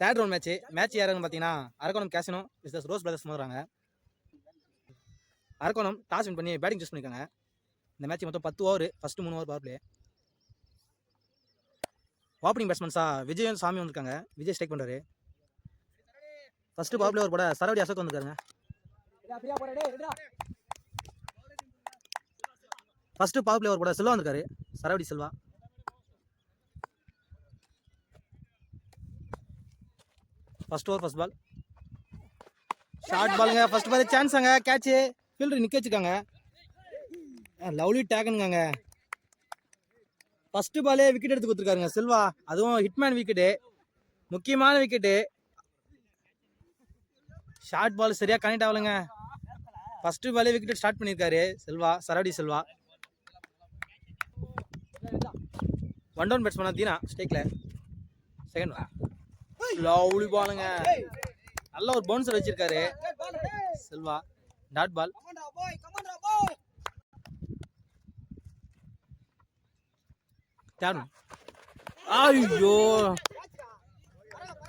Third round match match யாருன்னு பார்த்தீங்கன்னா Arakkonam Casino தஸ் ரோஸ் பிரதர்ஸ் மோதுறாங்க. அரக்கோணம் டாஸ் வின் பண்ணி பேட்டிங் சூஸ் பண்ணியிருக்காங்க இந்த மேட்ச் மொத்தம் பத்து ஓவர் ஃபர்ஸ்ட் மூணு ஓவர் பவர் பிளே ஓப்பனிங் பேட்ஸ்மேன்ஸா விஜயன் சாமி வந்திருக்காங்க. விஜய் ஸ்ட்ரைக் பண்ணுறாரு ஃபர்ஸ்ட் பவர் பிளே ஓவர் போட சரவடி அசோக் வந்திருக்காங்க ஃபர்ஸ்ட் பவர் பிளே ஓவர் போட செல்வா வந்திருக்காரு. Saravadi Selva. First over first ball short பாலுங்க ஃபர்ஸ்ட் பால் சான்ஸாங்க கேட்ச் ஃபீல்டர் நிக்க வச்சுக்காங்க லவ்லி டேக்குங்க ஃபர்ஸ்ட் பாலே விக்கெட் எடுத்து கொடுத்துருக்காருங்க செல்வா. அதுவும் ஹிட்மேன் விக்கெட்டு முக்கியமான விக்கெட்டு ஷார்ட் பால் சரியா கனெக்ட் ஆகலைங்க. ஃபர்ஸ்ட் பாலே விக்கெட் ஸ்டார்ட் பண்ணியிருக்காரு செல்வா. சரவடி செல்வா. ஒன் டவுன் பேட்ஸ்மேனா தீனா. ஸ்டேக்கில் செகண்ட் லவ்லி பாலுங்க நல்ல ஒரு பவுன்சர் வச்சிருக்காரு. செல்வா டாட் பால் தேர்ட் ஐயோ.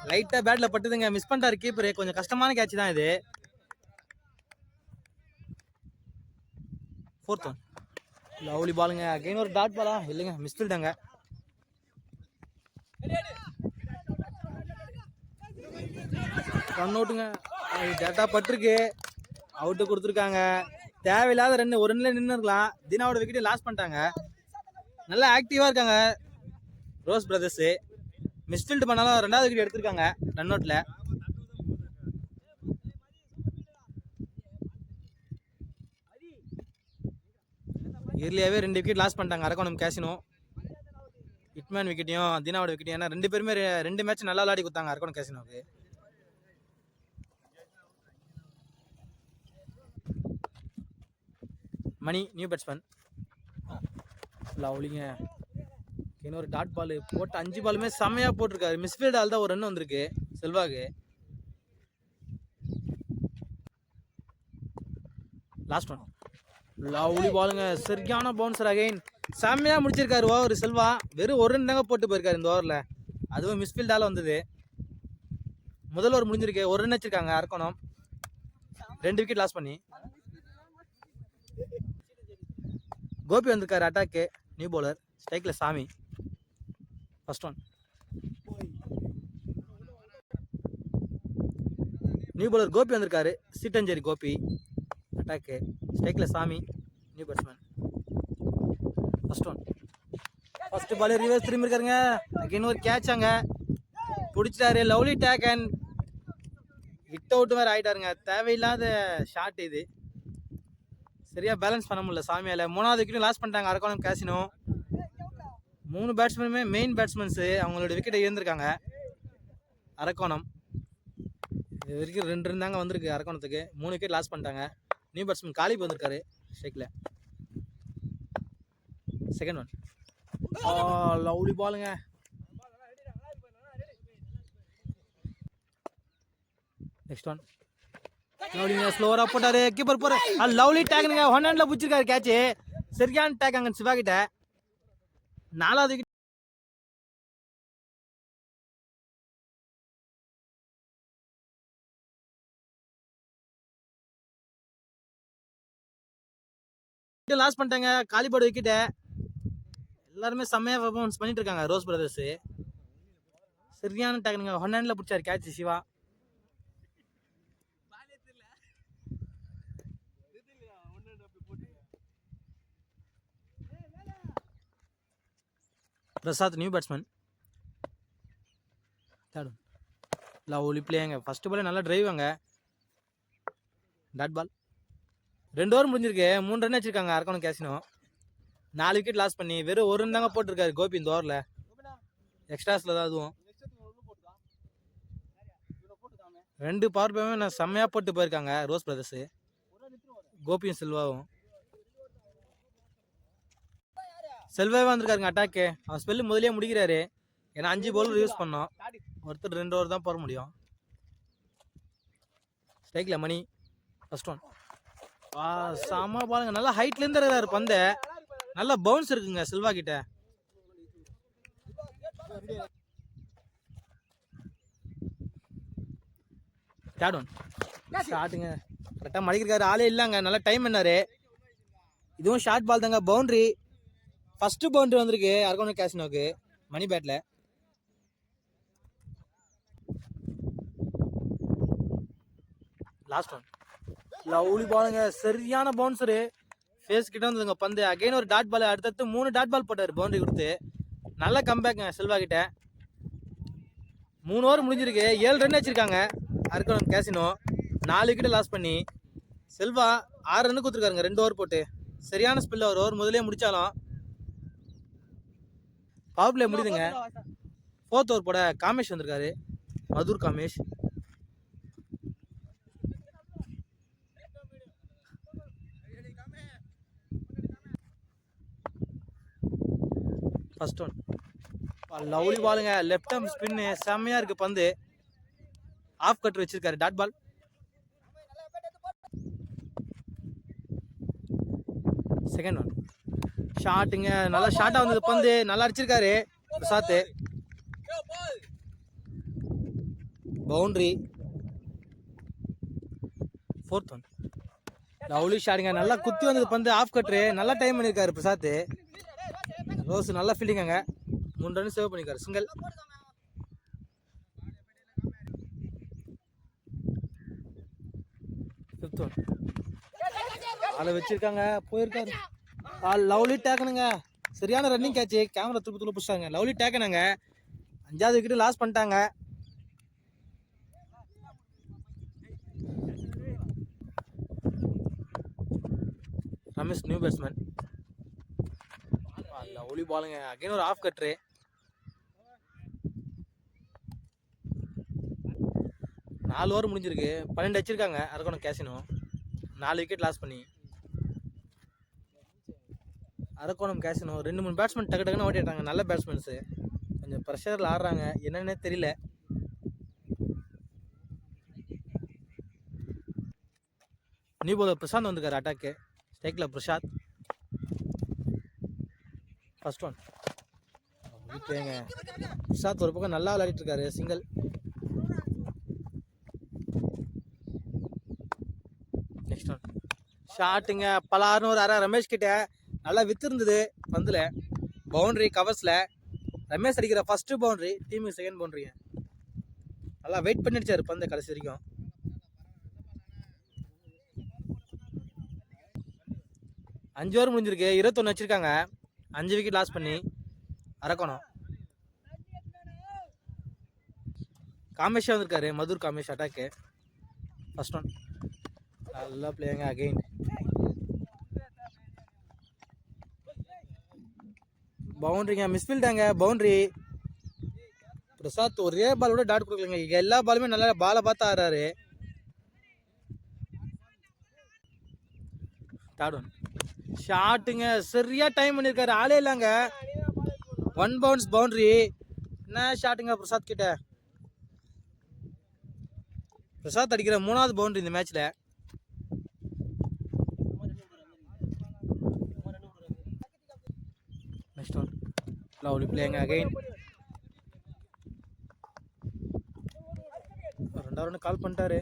லைட்டா பேட்ல பட்டுதுங்க. மிஸ் பண்ணிட்டாரு கீப்பர் கொஞ்சம் கஷ்டமான கேட்ச் தான் இது. ஃபோர்த் ஒன் லவ்லி பாலுங்க அகைன் ஒரு டாட் பாலா இல்லைங்க மிஸ் பண்ணிட்டாங்க. ரன் அவுட்டுங்க டேட்டா பட்டிருக்கு. அவுட்டு கொடுத்துருக்காங்க. தேவையில்லாத ரெண்டு ஒரு ரன்ல நின்று இருக்கலாம். தினாவோட விக்கெட் லாஸ் பண்ணிட்டாங்க. நல்லா ஆக்டிவாக இருக்காங்க. ரோஸ் பிரதர்ஸு மிஸ்ஃபீல்டு பண்ணாலும் ரெண்டாவது விக்கெட் எடுத்திருக்காங்க ரன் அவுட்டில் இயர்லியாகவே ரெண்டு விக்கெட் லாஸ் பண்ணிட்டாங்க அரக்கோணம் கேசினோ ஹிட்மேன் விக்கெட்டையும் தினாவோட விக்கெட்டையும் ஏன்னா ரெண்டு பேருமே ரெ- ரெண்டு மேட்ச் நல்லா விளையாடி கொடுத்தாங்க அரக்கோணம் கேசினோவுக்கு மணி நியூ பேட்ஸ்மேன் லவ்லிங்க இன்னொரு டாட் பால் போட்டு அஞ்சு பாலுமே செம்மையாக போட்டிருக்காரு. மிஸ்ஃபீல்டு ஆள் தான் ஒரு ரன் வந்திருக்கு. செல்வாக்கு. லாஸ்ட் ஒன் லவ்லி பாலுங்க சரியான பவுன்சர் அகைன் செம்மையாக முடிச்சிருக்காரு ஓவர் செல்வா. வெறும் ஒரு ரன் தாங்க போட்டு போயிருக்காரு இந்த ஓவரில் அதுவும் மிஸ்ஃபீல்டால் வந்தது. முதல் ஓவர் முடிஞ்சிருக்கு. ஒரு ரன் வச்சிருக்காங்க அர்க்கணும் ரெண்டு விக்கெட் லாஸ் பண்ணி. கோபி வந்திருக்காரு அட்டாக்கு நியூ பவுலர் ஸ்ட்ரைக்கில் Sami. First one new bowler Gopi வந்திருக்காரு. சீட்டஞ்சேரி கோபி. அட்டாக்கு ஸ்ட்ரைக்கில் Sami. New batsman first one first ball reverse திரும்பி இருக்காருங்க. அகைன் ஒரு கேட்ச் அங்கே. பிடிச்சிட்டாரு. Lovely take and hit out வேறு ஆகிட்டாருங்க தேவையில்லாத ஷாட் இது. சரியா பேலன்ஸ் பண்ண முடியல சாமியால. மூணாவது விக்கெட்டும் லாஸ் பண்ணிட்டாங்க. அரக்கோணம் கேசினோ மூணு பேட்ஸ்மேனுமே மெயின் பேட்ஸ்மேன்ஸு அவங்களோட விக்கெட்டை இருந்திருக்காங்க அரக்கோணம். இது வரைக்கும் ரெண்டு இருந்தாங்க வந்திருக்கு அரக்கோணத்துக்கு. மூணு விக்கெட் லாஸ் பண்ணிட்டாங்க. நியூ பேட்ஸ்மேன் காலிப் வந்திருக்காரு ஷேக்கில் செகண்ட் ஒன் லவ்லி பாலுங்க நெக்ஸ்ட் ஒன் லவ்லிங்க ஸ்லோவராக போட்டார். கீப்பர் போற. லவ்லி டேக்னுங்க ஒன் ஹேண்ட்ல பிடிச்சிருக்காரு கேட்ச் சரியான டேக் அங்க சிவா கிட்ட. நாலாவது லாஸ் பண்ணிட்டாங்க. காலிபாடு விக்கெட்ட எல்லாருமே செம்மையா பர்ஃபார்மன்ஸ் பண்ணிட்டு இருக்காங்க ரோஸ் பிரதர்ஸ் சரியான டேக்னுங்க ஒன் ஹேண்ட்ல பிடிச்சாரு catch Siva. Prasad new batsman third one lovely பிளேங்க first பாலே நல்லா டிரைவ் அங்கே. டாட் பால் ரெண்டு ஓவர் முடிஞ்சிருக்கு. மூணு ரன் வச்சிருக்காங்க அரக்கணும் கேசினோ நாலு விக்கெட் லாஸ் பண்ணி வெறும் ஒரு ரன் தாங்க போட்டிருக்காரு கோபி இந்த ஓவரில் எக்ஸ்ட்ராஸில் தான் அதுவும். ரெண்டு பவர் பிளேமே நான் செம்மையாக போட்டு போயிருக்காங்க ரோஸ் பிரதர்ஸு கோபியும் செல்வாவும். செல்வாகவே வந்திருக்காருங்க அட்டாக்கு அவர் ஸ்பெல்லு முதலே முடிக்கிறாரு. ஏன்னா அஞ்சு பவுலர் யூஸ் பண்ணோம். ஒருத்தர் ரெண்டு ஓவர் தான் போட முடியும். ஸ்ட்ரைக்கில் மணி. ஃபஸ்ட் ஒன் வா செம்ம பாருங்க நல்லா ஹைட்லேருந்து இருக்கிறாரு பந்தை. நல்ல பவுன்ஸ் இருக்குங்க செல்வா கிட்ட. தேர்ட் ஒன் ஷாட்டுங்க கரெக்டாக மடிக்கிறாரு ஆளே இல்லைங்க. நல்லா டைம் என்னாரு இதுவும் ஷார்ட் பால் தாங்க. பவுண்ட்ரி ஃபர்ஸ்ட் பவுண்டரி வந்திருக்கு. அரக்கோணம் கேசினோக்கு மணி பேட்டில் லாஸ்ட் ஒன் லவ்லி பாலுங்க சரியான பவுன்சரு ஃபேஸ் கிட்ட வந்ததுங்க பந்து. அகைன் ஒரு டாட் பால் அடுத்தடுத்து மூணு டாட் பால் போட்டார் பவுண்டரி கொடுத்து. நல்ல கம்பேக்குங்க செல்வா கிட்ட. மூணு ஓவர் முடிஞ்சிருக்கு. ஏழு ரன் வச்சிருக்காங்க அரக்கோணம் கேசினோ நாலு விக்கெட் லாஸ் பண்ணி. செல்வா ஆறு ரன்னு கொடுத்துருக்காருங்க ரெண்டு ஓவர் போட்டு. சரியான ஸ்பில் ஒரு ஓவர் முதலே முடித்தாலும் பவர் பிளே முடியுதுங்க. ஃபோர்த் ஓவர் போட காமேஷ் வந்திருக்காரு. Madhur Kamesh. First one lovely பாலுங்க. லெஃப்ட் ஆர்ம் ஸ்பின்னு செம்மையா இருக்கு பந்து. ஆஃப் கட் வச்சிருக்காரு. டாட் பால் செகண்ட் ஒன் ஷாட்டுங்க. நல்லா ஷாட்டாக வந்தது. பந்து நல்லா அடிச்சிருக்காரு. Prasad boundary. Fourth one lovely ஷாட்டுங்க நல்லா குத்தி வந்தது. பந்து ஆஃப் கட்ரு நல்லா டைம் பண்ணியிருக்காரு பிரசாத் ரோஸ் நல்லா ஃபீல்டிங்காங்க மூணு ரன் சேவ் பண்ணியிருக்காரு சிங்கிள் ஃபிஃப்த் ஒன் ஆளை வச்சிருக்காங்க. போயிருக்காரு. லவ்லி டேக்கனுங்க. சரியான ரன்னிங் கேட்ச் கேமரா திருப்பி திருப்பி பிடிச்சாங்க லவ்லி டேக்கனுங்க. அஞ்சாவது விக்கெட் லாஸ் பண்ணிட்டாங்க. ரமேஷ் நியூ பேட்ஸ்மேன் லவ்லி பாலுங்க அகைன் ஒரு ஆஃப் கட்ரு நாலு ஓவர் முடிஞ்சிருக்கு. பன்னெண்டு அடிச்சிருக்காங்க. அரக்கோணம் கேசினோ நாலு விக்கெட் லாஸ் பண்ணி. அரக்கோணம் கேஷனும் ரெண்டு மூணு பேட்ஸ்மேன் டக்கு டக்குன்னு ஓட்டிட்டாங்க நல்ல பேட்ஸ்மேன்ஸு கொஞ்சம் ப்ரெஷரில் ஆடுறாங்க. என்னன்னே தெரியல. நியூ போலர் பிரசாந்த் வந்துக்கார் அட்டாக்கு ஸ்ட்ரைக்கில் பிரசாத் ஃபஸ்ட் ஒன் ஓகேங்க. பிரசாத் ஒரு பக்கம் நல்லா விளையாடிட்டு இருக்காரு. சிங்கிள் நெக்ஸ்ட் ஒன் ஷாட்டுங்க பலாருன்னு ஒரு அரை ரமேஷ் கிட்ட நல்லா வித்து இருந்தது பந்தில் பவுண்டரி கவர்ஸில் ரமேஷ் அடிக்கிற ஃபஸ்ட்டு பவுண்டரி டீமுக்கு செகண்ட் பவுண்ட்ரிங்க நல்லா வெயிட் பண்ணிடுச்சார் பந்தை கடைசி வரைக்கும். அஞ்சு ஓவர் முடிஞ்சிருக்கு. இருபத்தொன்று வச்சுருக்காங்க. அஞ்சு விக்கெட் லாஸ் பண்ணி அறக்கணும் காமேஷா வந்திருக்காரு. Madhur Kamesh attack first one நல்லா பிளேயங்க அகெயின் பவுண்டரிங்க மிஸ்ஃபீல்டாங்க பவுண்ட்ரி பிரசாத் ஒரே பால் கூட டாட் கொடுக்கலங்க. எல்லா பாலுமே நல்லா பாலை பார்த்து ஆடுறாரு. டாட் ஷாட்டுங்க சரியா டைம் பண்ணியிருக்காரு ஆளே இல்லைங்க. ஒன் பவுன்ஸ் பவுண்ட்ரி என்ன ஷாட்டுங்க பிரசாத் கிட்ட? பிரசாத் அடிக்கிற மூணாவது பவுண்டரி இந்த மேட்ச்சில் next one lovely playing again ரெண்டாவது கால் பண்ணிட்டாரு.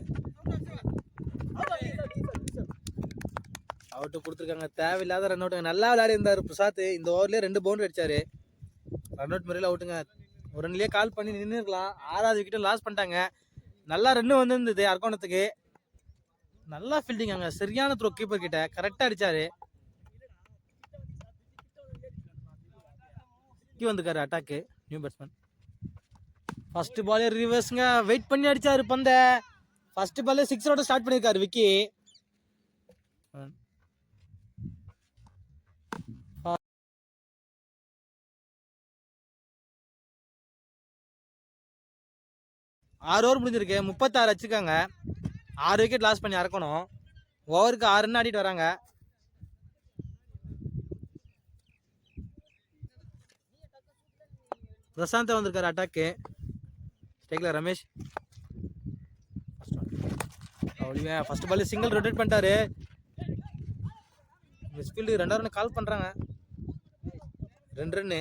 அவுட்டு கொடுத்துருக்காங்க. தேவையில்லாத ரன் அவுட்டுங்க நல்லா விளையாடி இருந்தார் பிரசாத். இந்த ஓவர்லேயே ரெண்டு பவுண்டரி அடிச்சாரு. ரன் அவுட் முறையில் அவுட்டுங்க ஒரு ரன்லேயே கால் பண்ணி நின்று இருக்கலாம். ஆறாவது விக்கெட்டும் லாஸ் பண்ணிட்டாங்க. நல்லா ரன்னு வந்திருந்தது அரக்கோணத்துக்கு நல்லா ஃபீல்டிங் அங்கே சரியான த்ரோ கீப்பர் கிட்ட. கரெக்டாக அடிச்சாரு. கீ வந்துக்காரு அட்டாக்கு நியூ பேட்ஸ்மேன் ஃபர்ஸ்ட் பாலே ரிவர்ஸுங்க வெயிட் பண்ணி அடிச்சாரு பந்த. ஃபர்ஸ்ட் பாலே சிக்ஸரோட ஸ்டார்ட் பண்ணியிருக்காரு விக்கி. ஆறு ஓவர் முடிஞ்சிருக்கு. முப்பத்தாறு வச்சுக்காங்க ஆறு விக்கெட் லாஸ் பண்ணி இறக்கணும் ஓவருக்கு ஆறு ஆடிட்டு வராங்க. பிரசாந்தா வந்திருக்காரு அட்டாக்கு ஸ்டேக்கில் ரமேஷ். அவ்வளோ ஃபர்ஸ்ட் பால் சிங்கிள் ரொட்டேட் பண்ணிட்டாரு. மிஸ்ஃபீல்டு ரெண்டாவது ரன் கால் பண்ணுறாங்க ரெண்டு ரன்னு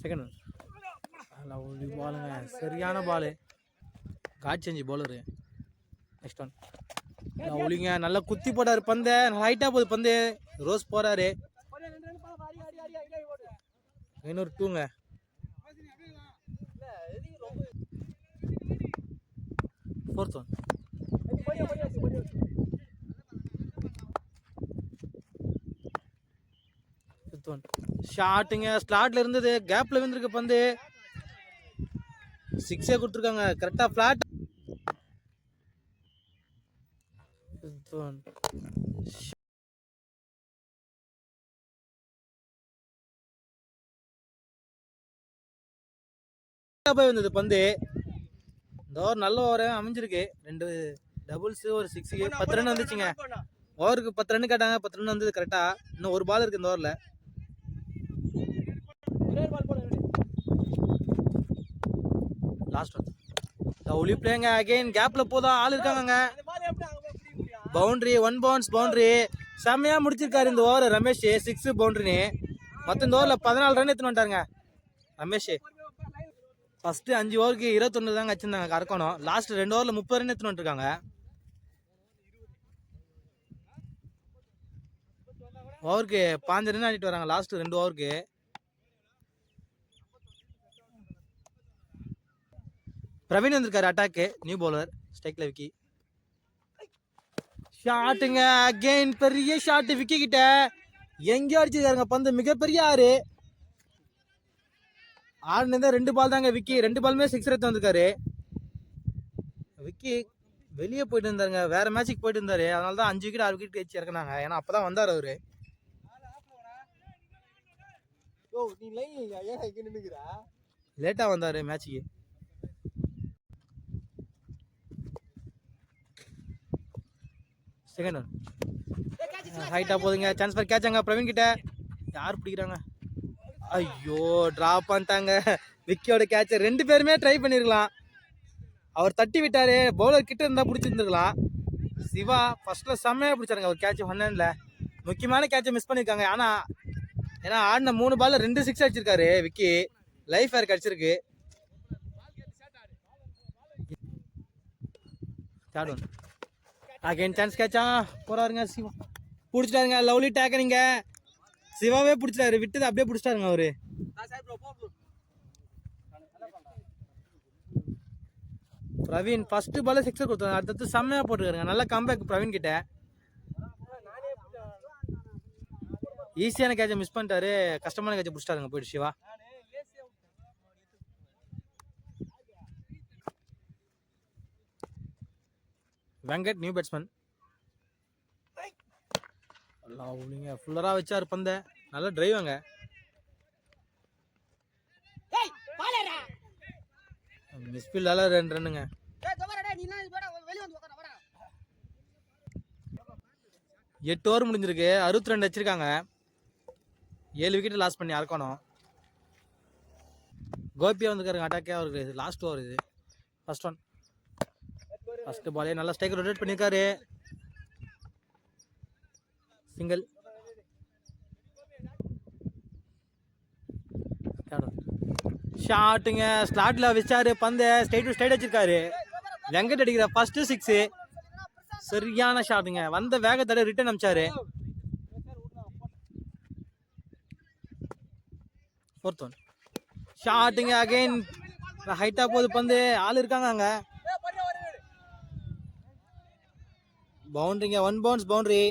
செகண்ட் பாலுங்க சரியான பாலு காட் அஞ்சு பவுலரு நெக்ஸ்ட் ஒன் ஒளிங்க நல்லா குத்தி போட்டாரு பந்து. ஹைட்டாக போகுது பந்து. ரோஸ் போறாரு. இன்னொரு டூங்க. ஃபோர்த் ஒன் ஃபிஃப்த் ஒன் ஷாட்டுங்க ஸ்லாட்ல இருந்தது. கேப்ல விழுந்திருக்கு பந்து. சிக்ஸே கொடுத்துருக்காங்க. கரெக்டா ஃப்ளாட் ஒன் போய் வந்தது? பந்து. இந்த ஓவர் நல்ல ஓவர் அமைஞ்சிருக்கு. ரெண்டு டபுள்ஸ் ஒரு சிக்ஸ் பத்து ரன் வந்துச்சுங்க. ஓவருக்கு பத்து ரன் கேட்டாங்க. பத்து ரன் வந்தது கரெக்டா இன்னும் ஒரு பால் இருக்கு இந்த ஓவரில் லாஸ்ட் ஒன் லவ்லி பிளேங்க அகைன் கேப்ல போதும் ஆள் இருக்காங்க பவுண்டரி ஒன் பவுன்ஸ் பவுண்டரி செம்மையா முடிச்சிருக்காரு இந்த ஓவர் ரமேஷ் சிக்ஸ் பவுண்டரின்னு மொத்தம் இந்த ஓவரில் பதினாலு ரன் எடுத்துன்னு வந்துட்டாருங்க. ரமேஷ் ஃபஸ்ட்டு அஞ்சு ஓவருக்கு இருபத்தொன்னு தாங்க வச்சுருந்தாங்க கறக்கணும். லாஸ்ட் ரெண்டு ஓவரில் முப்பது ரன் எடுத்துன்னு வந்துருக்காங்க ஓவருக்கு பாஞ்சு ரன் ஆடிட்டு வராங்க லாஸ்ட் ரெண்டு ஓவருக்கு பிரவீன் வந்திருக்காரு அட்டாக்கு நியூ பவுலர் ஸ்டைக்ல விக்கி. ஷாட்டுங்க அகைன் பெரிய ஷாட் விக்கி கிட்ட. எங்கேயோ அடிச்சிருக்காருங்க பந்து. மிகப்பெரிய ஆறு. ஆடுனதே ரெண்டு பால் தாங்க விக்கி. ரெண்டு பாலுமே சிக்ஸ் எடுத்து வந்திருக்காரு. விக்கி வெளியே போயிட்டு இருந்தாருங்க. வேற மேட்சுக்கு போயிட்டு இருந்தாரு. அதனால தான் அஞ்சு விக்கெட் ஆறு விக்கெட் வச்சு இறக்குனாங்க. ஏன்னா அப்பதான் வந்தார் அவரு. ஓ நீ லைன் ஏன் இங்க நின்னுக்குறா? லேட்டா வந்தாரு மேட்சுக்கு செகண்ட் ஒன் ஹைட்டா போதுங்க. சான்ஸ் ஃபார் கேட்சாங்க பிரவீன் கிட்ட. யார் பிடிக்கிறாங்க? ஐயோ டிராப் பண்ணிட்டாங்க. விக்கியோட கேட்ச் ரெண்டு பேருமே ட்ரை பண்ணிருக்கலாம். அவர் தட்டி விட்டாரு. பவுலர் கிட்ட இருந்தா பிடிச்சிருந்துருக்கலாம். சிவா ஃபர்ஸ்ட்ல செம்மையா பிடிச்சாருங்க அவர் கேட்ச் ஹண்ட்ரட்ல முக்கியமான கேட்சை மிஸ் பண்ணிருக்காங்க. ஆனா ஏன்னா ஆடின மூணு பால்ல ரெண்டு சிக்ஸ் அடிச்சிருக்காரு விக்கி. லைஃப் ஃபேர் கிடைச்சிருக்கு. தேர்ட் ஒன் அகைன் சான்ஸ் கேட்சா போறாருங்க சிவா. பிடிச்சிட்டாருங்க லவ்லி டேக்கனிங்க சிவாவே பிடிச்சிட்டாரு விட்டது அப்படியே பிடிச்சிட்டாருங்க அவரு. பிரவீன் ஃபர்ஸ்ட் பால் சிக்ஸர் கொடுத்தாங்க அடுத்தது செம்மையா போட்டுருக்காருங்க. நல்ல கம்பேக் பிரவீன் கிட்ட. ஈஸியான கேட்சை மிஸ் பண்ணிட்டாரு. கஷ்டமான கேட்சை பிடிச்சிட்டாருங்க போயிட்டு சிவா. வெங்கட் நியூ பேட்ஸ்மேன் லவ்லிங்க ஃபுல்லராக வச்சாரு பந்த நல்ல டிரைவங்க மிஸ்பில்லால ரெண்டு ரன்னுங்க எட்டு ஓவர் முடிஞ்சிருக்கு. அறுபத்தி ரெண்டு வச்சிருக்காங்க. ஏழு விக்கெட் லாஸ் பண்ணி அறக்கணும். கோபியா வந்துருக்காருங்க அட்டாக்கே அவருக்கு லாஸ்ட் ஓவர் இது. ஃபர்ஸ்ட் ஒன் ஃபஸ்ட்டு பாலே நல்லா ஸ்ட்ரைக் ரொட்டேட் பண்ணியிருக்காரு சிங்கிள் ஷாட்டுங்க ஸ்லாட்ல வச்சாரு பந்தை ஸ்டேட் டு ஸ்ட்ரைட் வச்சிருக்காரு. வெங்கட் அடிக்கிற ஃபர்ஸ்ட் சிக்ஸ் சரியான ஷாட்டுங்க வந்த வேகத்தோட ரிட்டர்ன் அமிச்சாரு ஃபோர்த் ஒன் ஷாட்டுங்க அகைன் ஹைட்டா போகுது பந்து. ஆள் இருக்காங்க அங்கே. பவுண்டரிங்க ஒன் பவுன்ஸ் பவுண்டரி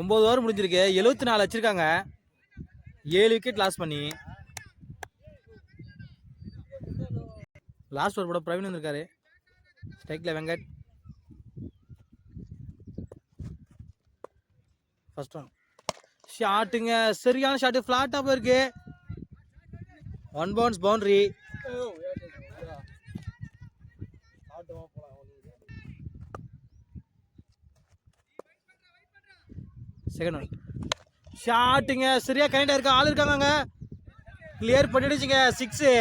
ஒம்பது ஓவர் முடிஞ்சிருக்கு. எழுபத்தி நாலு வச்சிருக்காங்க. ஏழு விக்கெட் லாஸ் பண்ணி. லாஸ்ட் ஓவர் கூட பிரவீன் வந்திருக்காரு. ஸ்ட்ரைக்ல வெங்கட். ஃபர்ஸ்ட் ஒன் ஷாட்டுங்க சரியான ஷாட்டு ஃப்ளாட்டாக போயிருக்கு. One bounce boundary second one ஷாட்டுங்க சரியா கனெக்டாக இருக்கா? ஆள் இருக்காங்க கிளியர் பண்ணிடுச்சுங்க சிக்ஸு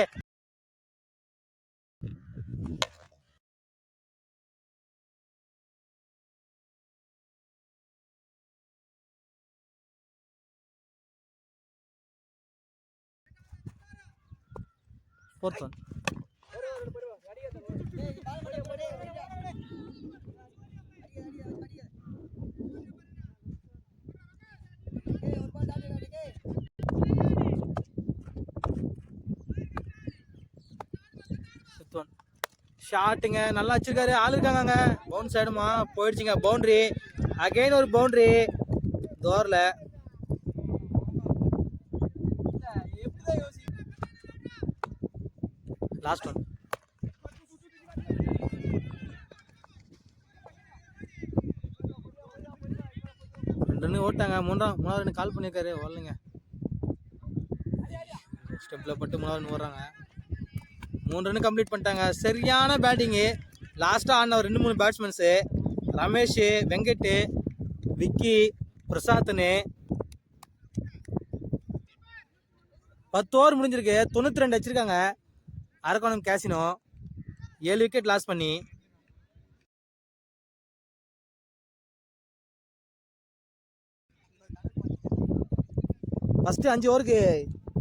ஃபோர்த் ஒன் ஷாட்டுங்க நல்லா வச்சிருக்காரு. ஆள் இருக்காங்க பவுன்ஸ் ஆயிடுமா போயிடுச்சுங்க. பவுண்ட்ரி அகைன் ஒரு பவுண்ட்ரி தோரில் லாஸ்ட் ஒன் ரெண்டு ஓட்டாங்க. மூன்றாம் மூணாவது கால் பண்ணியிருக்காரு வரலைங்க. ஸ்டெப்பில் பட்டு மூணாவது ஓடுறாங்க. மூணு ரன் கம்ப்ளீட் பண்ணிட்டாங்க. சரியான பேட்டிங்கு லாஸ்ட்டாக ஆடின ஒரு ரெண்டு மூணு பேட்ஸ்மேன்ஸு ரமேஷ் வெங்கட் விக்கி பிரசாத்னு பத்து ஓவர் முடிஞ்சிருக்கு. தொண்ணூற்றி ரெண்டு வச்சுருக்காங்க. அரக்கோணம் கேசினோ ஏழு விக்கெட் லாஸ் பண்ணி. ஃபஸ்ட்டு அஞ்சு ஓவருக்கு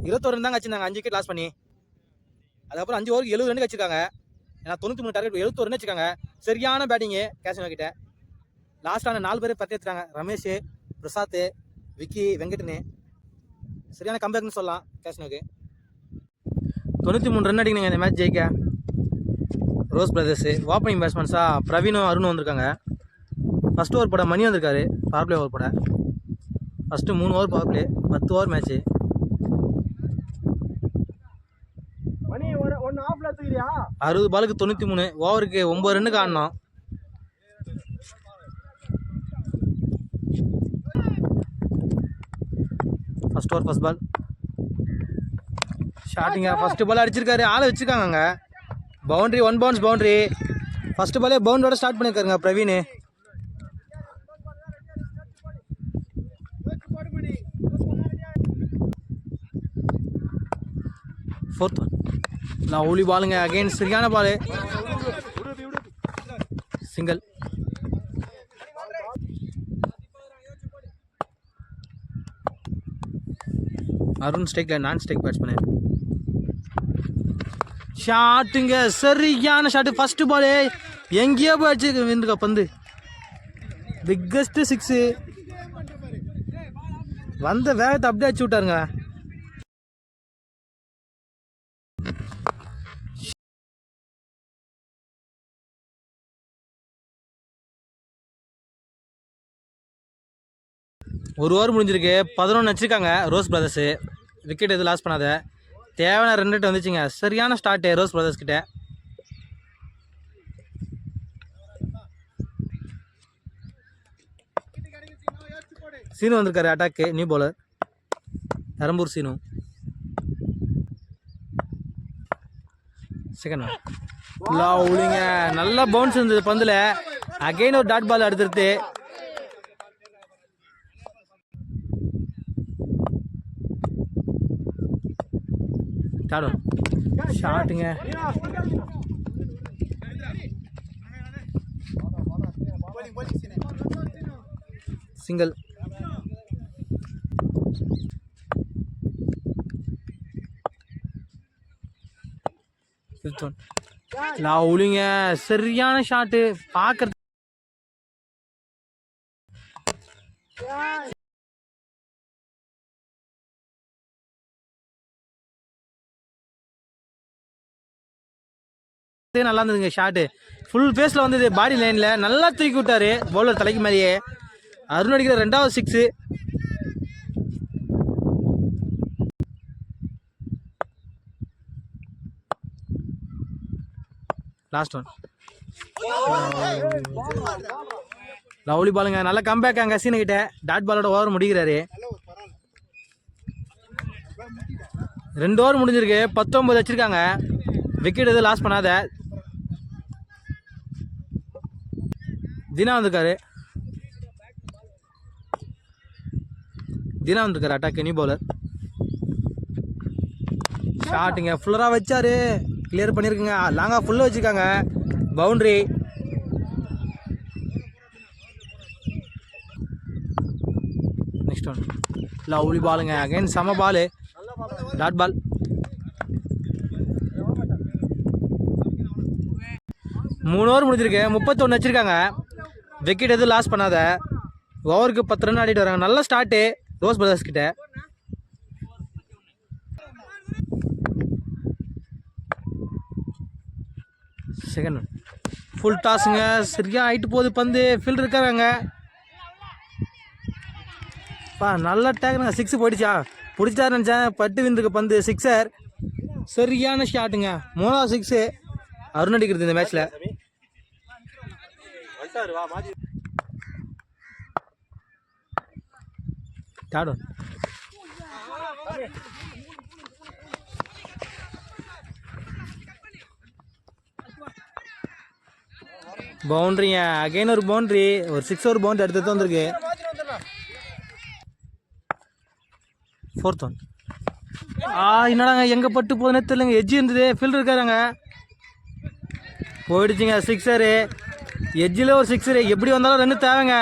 இருபத்தோரு தாங்க வச்சுருந்தாங்க. அஞ்சு விக்கெட் லாஸ் பண்ணி. அதுக்கப்புறம் அஞ்சு ஓவருக்கு எழுபது ரன் வச்சிருக்காங்க ஏன்னா தொண்ணூற்றி மூணு டார்கெட் எழுபத்தோரு ரன் சரியான பேட்டிங்கு கேஷ் கிட்ட லாஸ்ட்டான நாலு பேர் பற்றி எடுத்துட்டாங்க. ரமேஷ் பிரசாத் விக்கி வெங்கட்னு. சரியான கம்பேக்னு சொல்லலாம் கேஷ்னோக்கு தொண்ணூற்றி மூணு ரன் அடிக்கணுங்க இந்த மேட்ச் ஜெயிக்க. ரோஸ் பிரதர்ஸு ஓப்பனிங் பேட்ஸ்மேன்ஸாக பிரவீனும் அருணும் வந்திருக்காங்க. ஃபஸ்ட் ஓவர் பட மணி வந்திருக்காரு பவர் பிளே ஓவர் பட. ஃபஸ்ட்டு மூணு ஓவர் பவர் பிளே பத்து ஓவர் மேட்ச்சு மணி ஒரு ஒன்னு ஆஃப்ல தூக்கிறியா அறுபது பாலுக்கு தொண்ணூற்றி மூணு. ஓவருக்கு ஒம்பது ரன்னுக்கு ஆடணும் ஃபர்ஸ்ட் ஓவர் ஃபர்ஸ்ட் பால் ஷாட்டிங்க ஃபர்ஸ்ட் பால் அடிச்சிருக்காரு. ஆளை வச்சிருக்காங்க boundary one bounce boundary first பாலே பவுண்டரோட ஸ்டார்ட் பண்ணியிருக்காருங்க பிரவீன். ஃபோர்த் ஒன் லவ்லி பாலுங்க அகைன் சரியான பாலு. சிங்கிள் அருண் ஸ்டேக்கில் நான் ஸ்டேக் பேட்ஸ்மேனு ஷாட்டுங்க சரியான ஷாட்டு ஃபஸ்ட்டு பாலு எங்கேயோ போயிடுச்சு விந்துக்கா பந்து. பிக்கஸ்ட்டு சிக்ஸு வந்த வேகத்தை அப்படியே அடிச்சு விட்டாருங்க. ஒரு ஓவர் முடிஞ்சிருக்கு. பதினொன்று வச்சுருக்காங்க ரோஸ் பிரதர்ஸு விக்கெட் எதுவும் லாஸ் பண்ணாத. தேவையான ரெண்டு வந்துச்சுங்க. சரியான ஸ்டார்ட்டு ரோஸ் பிரதர்ஸ் கிட்ட. சீனு வந்திருக்காரு attack new bowler Perambur Seenu. Second லவ்லிங்க நல்ல பவுன்ஸ் இருந்தது பந்தில். அகெயின் ஒரு டாட் பால் எடுத்துருத்து டாடும் ஷாட்டுங்க சிங்கிள் ஃபிஃப்த் ஒன் சரியான ஷாட்டு பார்க்கறது நல்லா இருந்ததுங்க ஷாட்டு ஃபுல் ஃபேஸில் வந்தது பாடி லைனில் நல்லா தூக்கி விட்டாரு. பவுலர் தலைக்கு மேலேயே. அருண் அடிக்கிற ரெண்டாவது சிக்ஸு லாஸ்ட் ஒன் லவ்லி பாலுங்க நல்ல கம்பேக் அங்கே சீனு கிட்ட. டாட் பாலோட ஓவர் முடிக்கிறாரு. ரெண்டு ஓவர் முடிஞ்சிருக்கு. பத்தொம்பது வச்சிருக்காங்க. விக்கெட் எதுவும் லாஸ் பண்ணாத. தினா வந்திருக்காரு. தினா வந்திருக்காரு அட்டாக் எனி பவுலர் ஷாட்டுங்க ஃபுல்லராக வச்சாரு. கிளியர் பண்ணியிருக்குங்க லாங்காக ஃபுல்லாக வச்சுருக்காங்க. பவுண்ட்ரி நெக்ஸ்ட் ஒன் லவ்லி பாலுங்க அகைன் செம பாலு டாட் பால் மூணு ஓவர் முடிஞ்சிருக்கு. முப்பத்தொன்று வச்சுருக்காங்க. விக்கெட் எதுவும் லாஸ் பண்ணாத. ஓவருக்கு பத்து ரன் ஆடிட்டு வராங்க. நல்ல ஸ்டார்ட்டு ரோஸ் பிரதர்ஸ் கிட்ட. செகண்ட் ஒன் ஃபுல் டாஸுங்க சரியாக ஆகிட்டு போகுது பந்து. ஃபீல்டு இருக்காங்க பா நல்ல டேக்குங்க சிக்ஸ் போயிடுச்சா? பிடிச்சா நினச்சேன். பட்டு விந்துருக்கு பந்து. சிக்ஸர் சரியான ஷாட்டுங்க மூணாவது சிக்ஸு அருண் அடிக்கிறது இந்த மேட்ச்சில் வந்துட்டாரு தேர்ட் ஒன் பவுண்ட்ரிங்க அகைன் ஒரு பவுண்ட்ரி ஒரு சிக்ஸ் ஒரு பவுண்ட்ரி அடுத்து வந்திருக்கு. ஃபோர்த் ஒன் ஆ என்னடாங்க எங்கே பட்டு போகுதுன்னே தெரியலங்க. எஜ்ஜி இருந்தது. ஃபீல்டு இருக்காருங்க. போயிடுச்சுங்க சிக்ஸரு எஜ்ஜில் ஒரு சிக்ஸரு எப்படி வந்தாலும் ரெண்டு தேவைங்க.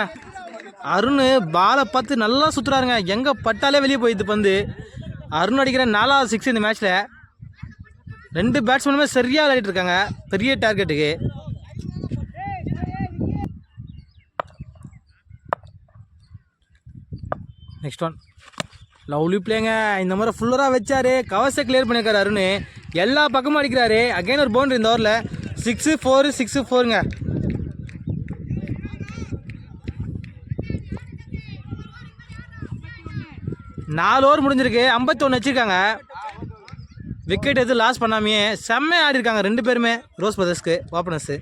அருண் பாலை பார்த்து நல்லா சுற்றுறாருங்க எங்கே பட்டாலே வெளியே போயிடுது பந்து. அருண் அடிக்கிற நாலாவது சிக்ஸ் இந்த மேட்ச்சில் ரெண்டு பேட்ஸ்மேனுமே சரியாக விளையாடிட்டு இருக்காங்க. பெரிய டார்கெட்டுக்கு நெக்ஸ்ட் ஒன் லவ்லி பிளேங்க இந்த மாதிரி ஃபுல்லராக வச்சாரு. கவர்ஸை கிளியர் பண்ணியிருக்காரு அருண். எல்லா பக்கமும் அடிக்கிறாரு. அகைன் ஒரு பவுண்டரி இந்த ஓவரில். சிக்ஸு ஃபோரு சிக்ஸு ஃபோருங்க நாலு ஓவர் முடிஞ்சிருக்கு. ஐம்பத்தொன்று வச்சுருக்காங்க. விக்கெட் எதுவும் லாஸ் பண்ணாமையே செம்மையாக ஆடி இருக்காங்க ரெண்டு பேருமே. ரோஸ் பிரதர்ஸ்க்கு ஓப்பனர்ஸு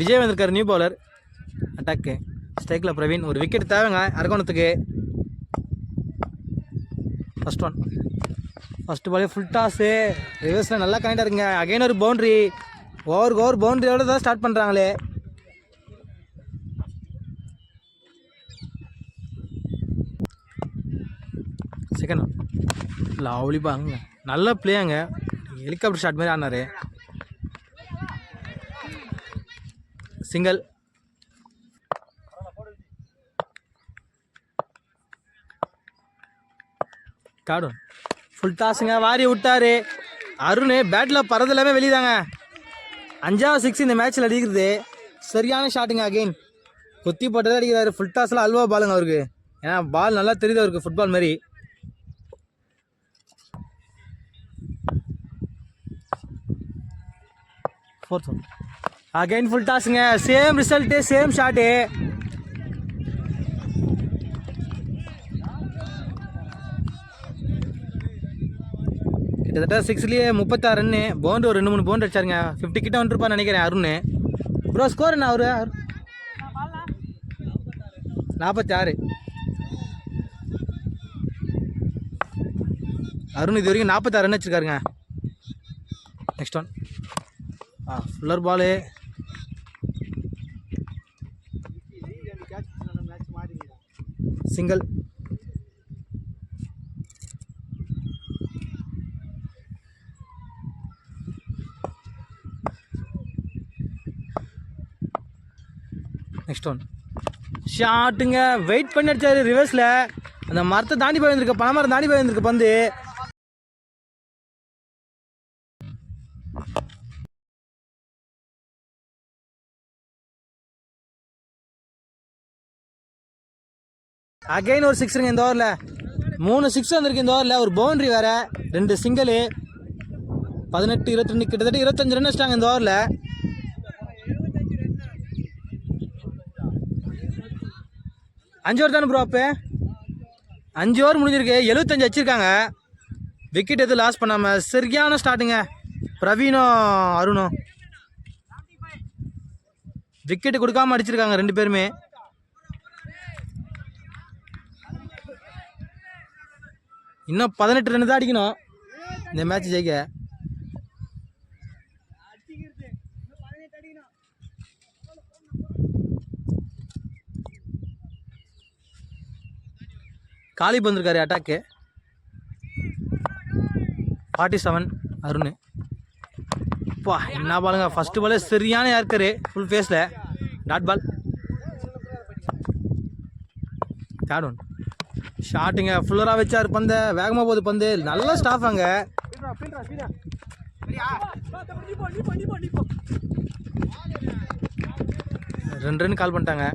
விஜய் வந்திருக்கார் நியூ பவுலர் அட்டாக்கு ஸ்ட்ரைக்கில் பிரவீன். ஒரு விக்கெட் தேவைங்க. அரக்கோணத்துக்கு. ஃபஸ்ட் ஒன் ஃபஸ்ட்டு பாலே ஃபுல் டாஸு ரிவர்ஸில் நல்லா கனெக்டாக இருக்குங்க. அகைன் ஒரு பவுண்ட்ரி ஓவருக்கு ஓவர் பவுண்ட்ரியோடு தான் ஸ்டார்ட் பண்ணுறாங்களே செகண்ட் ஒன் லவ்லி பாங்க நல்ல பிளேயாங்க ஹெலிகாப்டர் ஷாட் மாதிரி ஆடினாரு. சிங்கிள். காடும் ஃபுல் டாஸுங்க வாரி விட்டாரு. அருண் பேட்டில் பறந்து எல்லாமே வெளியதாங்க. அஞ்சாவது சிக்ஸ் இந்த மேட்ச்சில் அடிக்கிறது. சரியான ஷாட்டுங்க அகெயின் குத்தி போட்டதே அடிக்கிறாரு. ஃபுல் டாஸில் அல்வா பாலுங்க அவருக்கு. ஏன்னா பால் நல்லா தெரியுது அவருக்கு ஃபுட்பால் மாதிரி. ஃபோர்த் ஒன் அகைன் ஃபுல் டாஸுங்க சேம் ரிசல்ட்டு சேம் ஷாட்டு கிட்டத்தட்ட சிக்ஸ்லேயே முப்பத்தாறு ரன்னு பவுண்டரி ஒரு ரெண்டு மூணு பவுண்டரி அடிச்சாருங்க. ஃபிஃப்டி கிட்ட வந்துருப்பான்னு நினைக்கிறேன் அருண் ப்ரோ ஸ்கோர் என்ன அவரு? நாற்பத்தி ஆறு அருண் இது வரைக்கும் நாற்பத்தாறு ரன் வச்சுருக்காருங்க நெக்ஸ்ட் ஒன் ஆ fuller ball match single next one ஷாட்டுங்க வெயிட் பண்ணி அடிச்சாரு ரிவர்ஸில் அந்த மரத்தை தாண்டி போய் வந்திருக்க பனைமரம் தாண்டி போய் வந்திருக்க பந்து. அகைன் ஒரு சிக்ஸருங்க இந்த ஓவரில் மூணு சிக்ஸ் வந்திருக்கு இந்த ஓவரில் ஒரு பவுண்ட்ரி வேறு. ரெண்டு சிங்கிளு பதினெட்டு இருபத்தி ரெண்டு கிட்டத்தட்ட இருபத்தஞ்சு ரன் வச்சிட்டாங்க இந்த ஓவரில் அஞ்சு ஓவர் தானே ப்ரோ அப்போ? அஞ்சு ஓவர் முடிஞ்சிருக்கு. எழுபத்தஞ்சு வச்சுருக்காங்க விக்கெட் எதுவும் லாஸ் பண்ணாமல் சரியான ஸ்டார்ட்டுங்க பிரவீனும் அருணும் விக்கெட்டு கொடுக்காம அடிச்சிருக்காங்க ரெண்டு பேருமே. இன்னும் பதினெட்டு ரன் தான் அடிக்கணும். இந்த மேட்ச் ஜெயிக்க. காலி வந்திருக்காரு அட்டாக்கு ஃபார்ட்டி செவன் அருண். அப்பா என்ன பாலுங்க ஃபஸ்ட்டு பாலே சரியான யாருக்கார்? ஃபுல் ஃபேஸில் டாட் பால் தேர்ட் ஒன் ஷாட்டுங்க ஃபுல்லராக வச்சார் பந்த வேகமாக போகுது பந்து. நல்ல ஸ்டாஃப் அங்கே. ரெண்டு ரன் கால் பண்ணிட்டாங்க.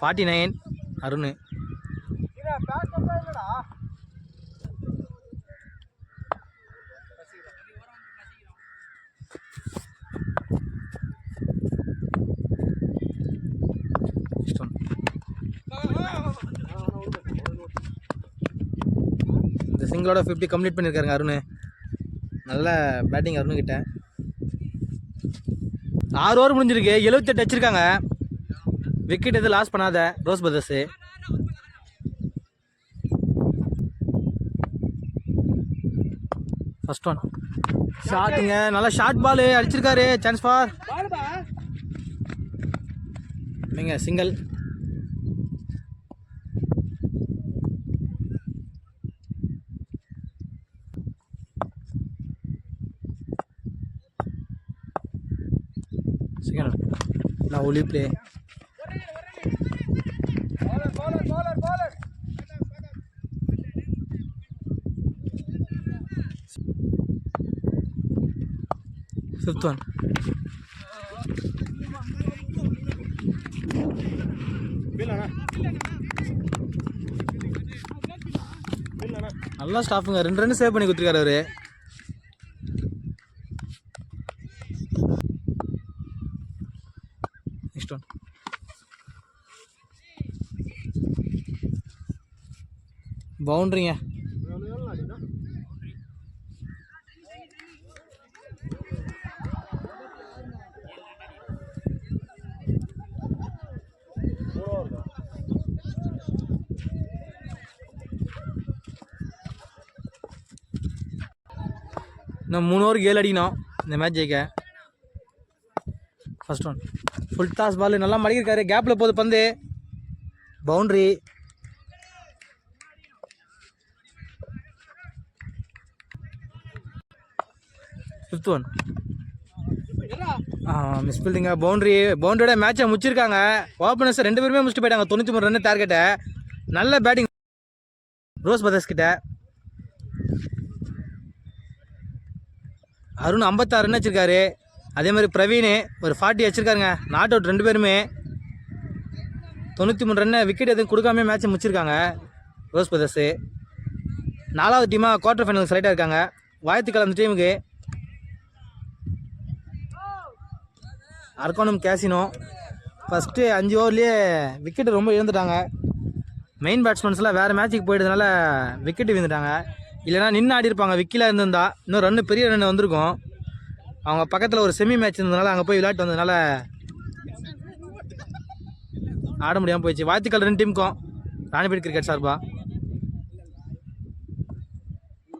Forty nine Arun Next one. இந்த சிங்கிளோட ஃபிஃப்டி கம்ப்ளீட் பண்ணியிருக்காருங்க அருண். நல்ல பேட்டிங் அருண்கிட்ட. ஆறு ஓவர் முடிஞ்சிருக்கு. எழுபத்தெட்டு வச்சிருக்காங்க விக்கெட் எதுவும் லாஸ் பண்ணாத ரோஸ் பிரதர்ஸு ஃபர்ஸ்ட் ஒன் ஷாட்டுங்க நல்லா ஷார்ட் பால் அடிச்சிருக்காரு. சான்ஸ் ஃபார் நீங்கள் சிங்கிள் செகண்ட் நான் ஒலி பிளே ஃபிஃப்த் ஒன் நல்லா ஸ்டாஃபுங்க ரெண்டு ரெண்டு சேவ் பண்ணி கொடுத்துருக்காரு அவரு. நெக்ஸ்ட் ஒன் பவுண்ட்ரிங்க இன்னும் மூணு ஓவருக்கு ஏழு அடிக்கணும் இந்த மேட்ச் ஜெயிக்க ஃபர்ஸ்ட் ஒன் ஃபுல் பால் நல்லா மடிக்கிருக்காரு கேப்பில் போகுது பந்து. பவுண்ட்ரி ஃபிஃப்த் ஒன் மிஸ் பில்டிங்க பவுண்ட்ரி பவுண்டரியோட மேட்சை முடிச்சிருக்காங்க. ஓப்பனர்ஸ் ரெண்டு பேருமே முடிச்சுட்டு போயிட்டாங்க. தொண்ணூற்றி மூணு ரன் டார்கெட்டை நல்ல பேட்டிங் ரோஸ் பிரதர்ஸ் கிட்ட. அருண் ஐம்பத்தாறு ரன் வச்சிருக்காரு. அதே மாதிரி பிரவீன் ஒரு ஃபார்ட்டி வச்சிருக்காருங்க. நாட் அவுட் ரெண்டு பேருமே. தொண்ணூற்றி மூணு ரன்னு விக்கெட் எதுவும் கொடுக்காம மேட்ச்சை முடிச்சிருக்காங்க. ரோஸ் பிரதர்ஸு நாலாவது டீமாக குவார்ட்டர் ஃபைனல் செலக்ட் இருக்காங்க. வாழ்த்துக்கள் அந்த டீமுக்கு அரக்கோணம் கேசினோ ஃபஸ்ட்டு அஞ்சு ஓவர்லேயே விக்கெட்டு ரொம்ப இழந்துட்டாங்க. மெயின் பேட்ஸ்மேன்ஸ்லாம் வேறு மேட்ச்சுக்கு போயிட்டதுனால விக்கெட்டு விழுந்துட்டாங்க. இல்லைனா நின்று ஆடி இருப்பாங்க விக்கில இருந்திருந்தா. இன்னும் ரன்னு பெரிய ரன்னு வந்திருக்கும். அவங்க பக்கத்தில் ஒரு செமி மேட்ச் இருந்ததுனால அங்கே போய் விளையாட்டு வந்ததுனால ஆட முடியாமல் போயிடுச்சு. வாழ்த்துக்கள் ரெண்டு டீமுக்கும் ராணிபேட் கிரிக்கெட் சார்பா?